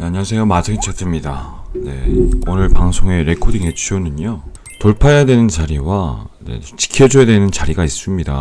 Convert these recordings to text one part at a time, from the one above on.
네, 안녕하세요 마트인 차트입니다. 네, 오늘 방송의 레코딩의 주요는요 돌파해야 되는 자리와 네, 지켜줘야 되는 자리가 있습니다.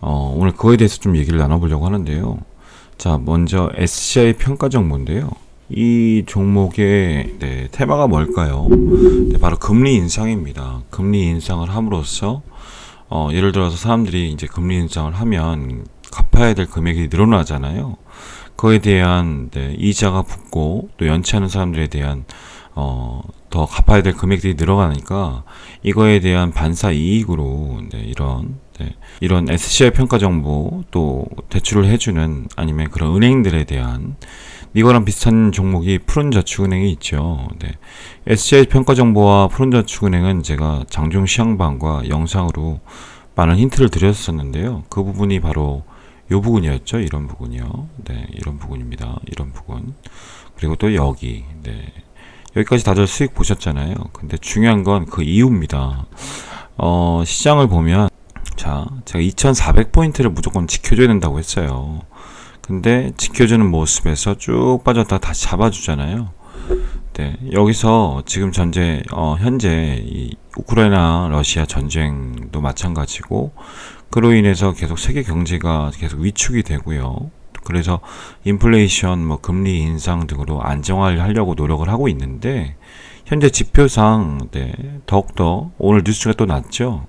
어, 오늘 그거에 대해서 좀 얘기를 나눠보려고 하는데요. 자 먼저 SCI 평가 정보인데요. 이 종목의 네, 테마가 뭘까요? 네, 바로 금리 인상입니다. 금리 인상을 함으로써 어, 예를 들어서 사람들이 이제 금리 인상을 하면 갚아야 될 금액이 늘어나잖아요. 그거에 대한 네, 이자가 붙고 또 연체하는 사람들에 대한 어, 더 갚아야 될 금액들이 늘어가니까 이거에 대한 반사 이익으로 네, 이런 네, 이런 SCI 평가 정보 또 대출을 해주는 아니면 그런 은행들에 대한 이거랑 비슷한 종목이 푸른저축은행이 있죠. 네. SCI 평가 정보와 푸른저축은행은 제가 장중 시황방과 영상으로 많은 힌트를 드렸었는데요. 그 부분이 바로 요 부분이었죠. 이런 부분이요. 네, 이런 부분입니다. 이런 부분. 그리고 또 여기. 네. 여기까지 다들 수익 보셨잖아요. 근데 중요한 건 그 이유입니다. 어, 시장을 보면 자, 제가 2,400포인트를 무조건 지켜줘야 된다고 했어요. 근데 지켜주는 모습에서 쭉 빠졌다 다시 잡아주잖아요. 네, 여기서 지금 전제 어, 현재 이 우크라이나 러시아 전쟁도 마찬가지고 그로 인해서 계속 세계 경제가 계속 위축이 되고요. 그래서 인플레이션, 뭐 금리 인상 등으로 안정화를 하려고 노력을 하고 있는데 현재 지표상 네, 더욱더 오늘 뉴스가 또 났죠.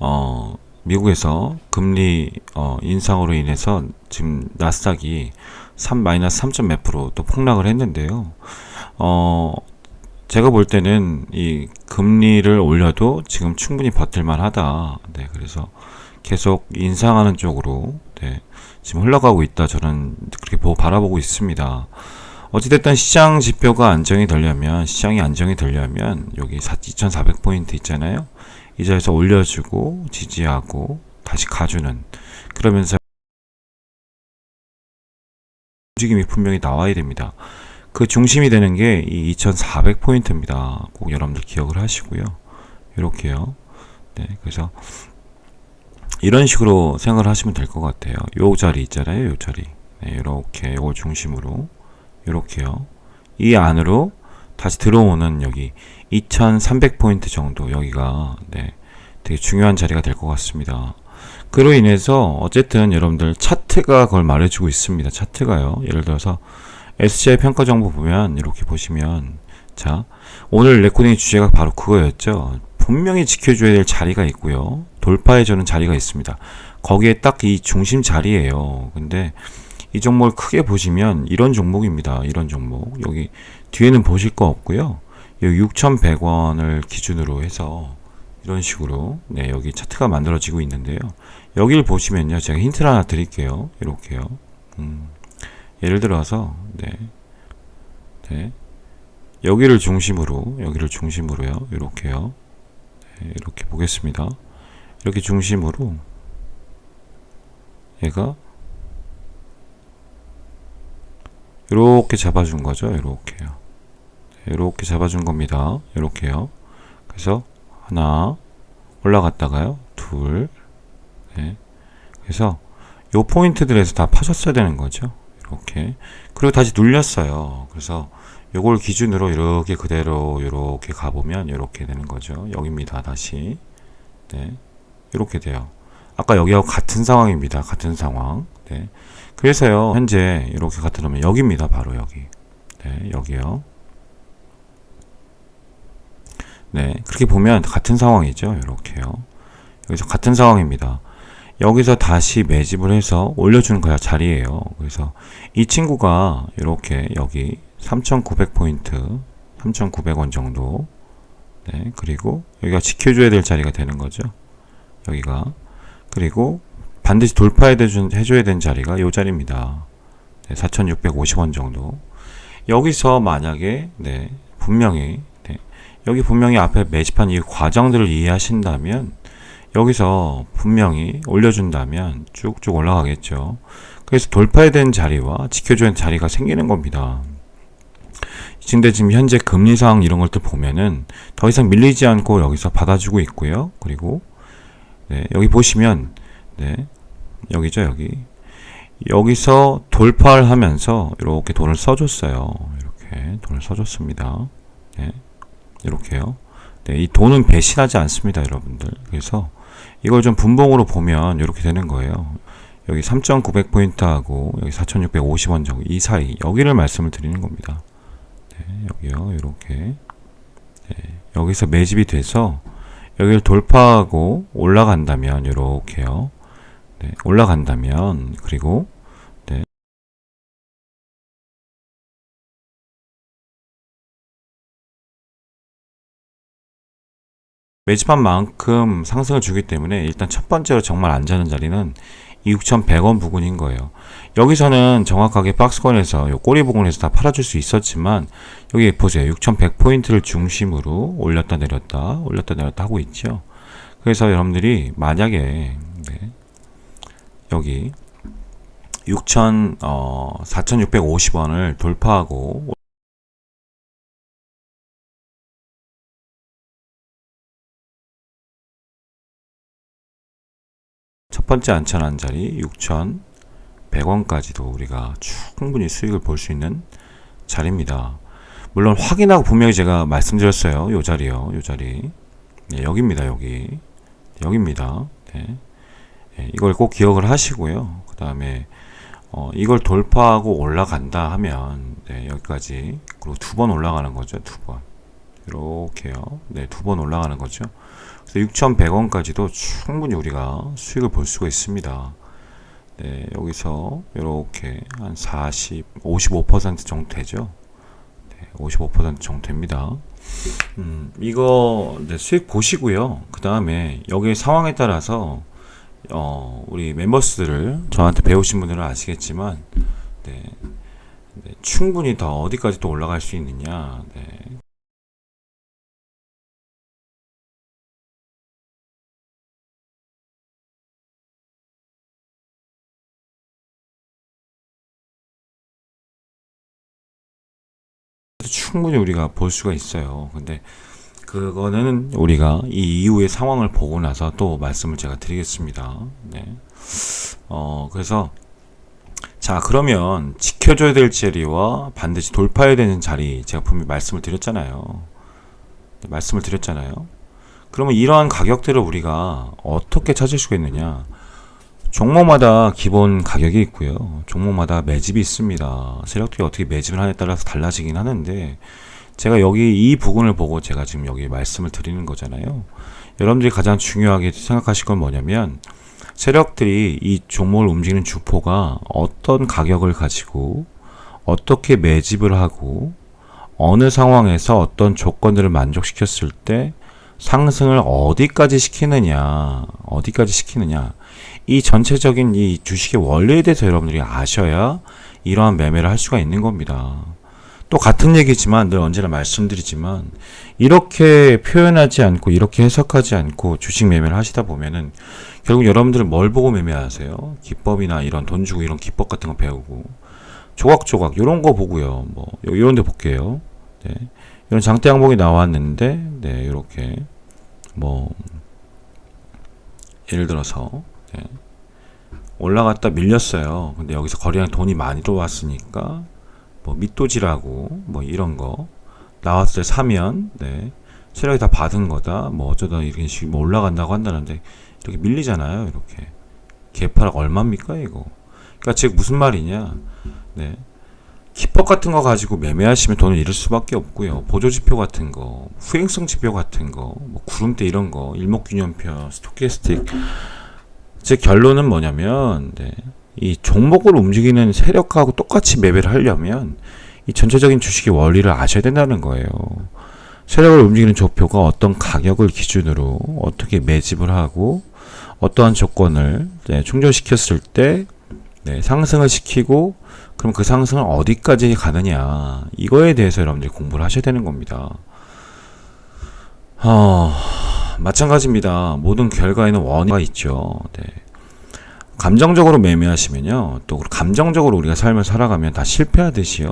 어, 미국에서 금리 어, 인상으로 인해서 지금 나스닥이 3 마이너스 3. 몇 프로 또 폭락을 했는데요. 어, 제가 볼 때는 이 금리를 올려도 지금 충분히 버틸만 하다. 네, 그래서 계속 인상하는 쪽으로 네, 지금 흘러가고 있다. 저는 그렇게 보고 바라보고 있습니다. 어찌됐든 시장 지표가 안정이 되려면, 시장이 안정이 되려면, 여기 2,400포인트 있잖아요. 이 자리에서 올려주고, 지지하고, 다시 가주는, 그러면서 움직임이 분명히 나와야 됩니다. 그 중심이 되는 게 이 2400포인트입니다. 꼭 여러분들 기억을 하시고요. 이렇게요. 네, 그래서 이런 식으로 생각을 하시면 될 것 같아요. 요 자리 있잖아요. 요 자리. 네, 이렇게 요걸 중심으로 이렇게요. 이 안으로 다시 들어오는 여기 2300포인트 정도 여기가 네, 되게 중요한 자리가 될 것 같습니다. 그로 인해서 어쨌든 여러분들 차트가 그걸 말해주고 있습니다. 차트가요. 예를 들어서 SCI 평가 정보 보면 이렇게 보시면 자 오늘 레코딩 주제가 바로 그거였죠. 분명히 지켜줘야 될 자리가 있고요. 돌파해 주는 자리가 있습니다. 거기에 딱 이 중심 자리예요. 근데 이 종목을 크게 보시면 이런 종목입니다. 이런 종목 여기 뒤에는 보실 거 없고요. 여기 6,100원을 기준으로 해서 이런 식으로 네 여기 차트가 만들어지고 있는데요. 여기를 보시면요, 제가 힌트를 하나 드릴게요. 이렇게요. 음. 예를 들어서 네, 네, 여기를 중심으로 여기를 중심으로요. 이렇게요. 네, 이렇게 보겠습니다. 이렇게 중심으로 얘가 이렇게 잡아준 거죠. 이렇게요. 네, 이렇게 잡아준 겁니다. 이렇게요. 그래서 하나 올라갔다가요. 둘. 네. 그래서 요 포인트들에서 다 파셨어야 되는 거죠 이렇게 그리고 다시 눌렸어요. 그래서 요걸 기준으로 이렇게 그대로 이렇게 가보면 이렇게 되는 거죠. 여기입니다 다시. 네. 이렇게 돼요. 아까 여기하고 같은 상황입니다. 같은 상황. 네. 그래서요 현재 이렇게 갖다 놓으면 여기입니다 바로 여기. 네 여기요. 네. 그렇게 보면 같은 상황이죠 이렇게요. 여기서 같은 상황입니다 여기서 다시 매집을 해서 올려주는 거야 자리예요. 그래서 이 친구가 이렇게 여기 3,900포인트, 3,900원 정도. 네, 그리고 여기가 지켜줘야 될 자리가 되는 거죠. 여기가 그리고 반드시 돌파해 줘야 되는 자리가 이 자리입니다. 네, 4,650원 정도. 여기서 만약에 네, 분명히 네, 여기 분명히 앞에 매집한 이 과정들을 이해하신다면 여기서 분명히 올려준다면 쭉쭉 올라가겠죠. 그래서 되는 자리와 지켜줘야 자리가 생기는 겁니다. 근데 지금 현재 금리상 이런 것들 보면은 더 이상 밀리지 않고 여기서 받아주고 있고요. 그리고 네, 여기 보시면 네, 여기죠 여기 여기서 돌파를 하면서 이렇게 돈을 써줬어요. 이렇게 돈을 써줬습니다. 네, 이렇게요. 네, 이 돈은 배신하지 않습니다, 여러분들. 그래서 이걸 좀 분봉으로 보면 이렇게 되는 거예요. 여기 3,900포인트하고 여기 4,650원 정도 이 사이 여기를 말씀을 드리는 겁니다. 네, 여기요, 이렇게 네, 여기서 매집이 돼서 여기를 돌파하고 올라간다면 이렇게요. 네, 올라간다면 그리고 매집한 만큼 상승을 주기 때문에 일단 첫 번째로 정말 안전한 자리는 6,100원 부근인 거예요. 여기서는 정확하게 박스권에서 요 꼬리 부근에서 다 팔아줄 수 있었지만 여기 보세요. 6,100포인트를 중심으로 올렸다 내렸다 올렸다 내렸다 하고 있죠. 그래서 여러분들이 만약에 네, 여기 6,000, 어, 4,650원을 돌파하고 번째 안전한 자리 6,100원까지도 우리가 충분히 수익을 볼 수 있는 자리입니다. 물론 확인하고 분명히 제가 말씀드렸어요. 요 자리요. 요 자리. 네, 여기입니다. 여기. 여기입니다. 네. 네, 이걸 꼭 기억을 하시고요. 그 다음에 어, 이걸 돌파하고 올라간다 하면 네, 여기까지 그리고 두 번 올라가는 거죠. 두 번. 이렇게요. 네, 두 번 올라가는 거죠. 그래서 6,100원까지도 충분히 우리가 수익을 볼 수가 있습니다. 네, 여기서 이렇게 한 40, 55% 정도 되죠. 네, 55% 정도 됩니다. 음, 이거 네, 수익 보시고요. 그 다음에 여기 상황에 따라서 어, 우리 멤버스들을 저한테 배우신 분들은 아시겠지만 네, 네, 충분히 더 어디까지 또 올라갈 수 있느냐. 네, 충분히 우리가 볼 수가 있어요. 근데 그거는 우리가 이 이후의 상황을 보고 나서 또 말씀을 제가 드리겠습니다. 네. 어, 그래서 자, 그러면 지켜줘야 될 자리와 반드시 돌파해야 되는 자리 제가 분명히 말씀을 드렸잖아요. 네, 말씀을 드렸잖아요. 그러면 이러한 가격대를 우리가 어떻게 찾을 수가 있느냐? 종목마다 기본 가격이 있고요. 종목마다 매집이 있습니다. 세력들이 어떻게 매집을 하냐에 따라서 달라지긴 하는데 제가 여기 이 부분을 보고 제가 지금 여기 말씀을 드리는 거잖아요. 여러분들이 가장 중요하게 생각하실 건 뭐냐면 세력들이 이 종목을 움직이는 주포가 어떤 가격을 가지고 어떻게 매집을 하고 어느 상황에서 어떤 조건들을 만족시켰을 때 상승을 어디까지 시키느냐, 어디까지 시키느냐. 이 전체적인 이 주식의 원리에 대해서 여러분들이 아셔야 이러한 매매를 할 수가 있는 겁니다. 또 같은 얘기지만 늘 언제나 말씀드리지만 이렇게 표현하지 않고 이렇게 해석하지 않고 주식 매매를 하시다 보면은 결국 여러분들은 뭘 보고 매매하세요? 기법이나 이런 돈 주고 이런 기법 같은 거 배우고 조각조각 이런 거 보고요. 뭐 이런 데 볼게요. 네. 이런 장대 항목이 나왔는데 네, 이렇게 뭐 예를 들어서 네. 올라갔다 밀렸어요. 근데 여기서 거래량 돈이 많이 들어왔으니까 뭐 밑도지라고 뭐 이런 거 나왔을 때 사면 네. 세력이 다 받은 거다. 뭐 어쩌다 이런 식으로 뭐 올라간다고 한다는데 이렇게 밀리잖아요. 이렇게 개파락 얼마입니까 이거? 그러니까 즉 무슨 말이냐? 네. 기법 같은 거 가지고 매매하시면 돈을 잃을 수밖에 없고요. 보조 지표 같은 거, 후행성 지표 같은 거, 뭐 구름대 이런 거, 일목균형표, 스토캐스틱 제 결론은 뭐냐면 네, 이 종목을 움직이는 세력하고 똑같이 매매를 하려면 이 전체적인 주식의 원리를 아셔야 된다는 거예요. 세력을 움직이는 조표가 어떤 가격을 기준으로 어떻게 매집을 하고 어떠한 조건을 네, 충족시켰을 때 네, 상승을 시키고 그럼 그 상승은 어디까지 가느냐 이거에 대해서 여러분들이 공부를 하셔야 되는 겁니다. 어, 마찬가지입니다. 모든 결과에는 원인가 있죠. 네. 감정적으로 매매하시면요. 또 감정적으로 우리가 삶을 살아가면 다 실패하듯이요.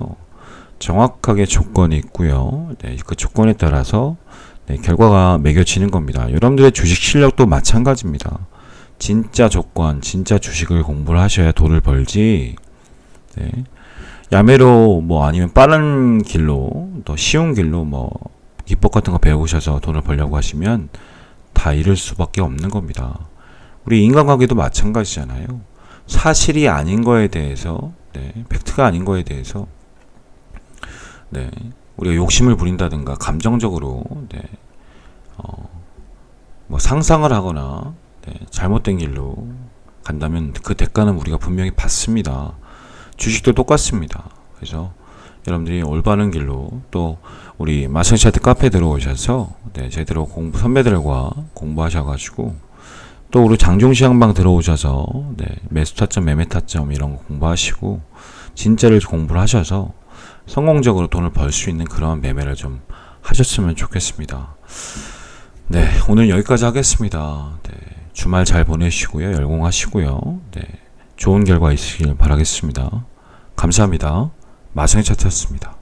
정확하게 조건이 있고요. 네, 그 조건에 따라서 네, 결과가 매겨지는 겁니다. 여러분들의 주식 실력도 마찬가지입니다. 진짜 조건, 진짜 주식을 공부를 하셔야 돈을 벌지. 네. 야매로 뭐 아니면 빠른 길로 더 쉬운 길로 뭐 기법 같은 거 배우셔서 돈을 벌려고 하시면 다 잃을 수밖에 없는 겁니다. 우리 인간관계도 마찬가지잖아요. 사실이 아닌 거에 대해서, 네, 팩트가 아닌 거에 대해서, 네, 우리가 욕심을 부린다든가 감정적으로, 네, 어, 뭐 상상을 하거나 네, 잘못된 길로 간다면 그 대가는 우리가 분명히 받습니다. 주식도 똑같습니다. 그래서 여러분들이 올바른 길로 또 우리 마성차트 카페 들어오셔서 네, 제대로 공부 선배들과 공부하셔가지고 또 우리 장종시장방 들어오셔서 네, 매수 타점, 매매 타점 이런 거 공부하시고 진짜를 공부를 하셔서 성공적으로 돈을 벌 수 있는 그런 매매를 좀 하셨으면 좋겠습니다. 네, 오늘 여기까지 하겠습니다. 네, 주말 잘 보내시고요. 열공하시고요. 네, 좋은 결과 있으길 바라겠습니다. 감사합니다. 마성의 차트였습니다.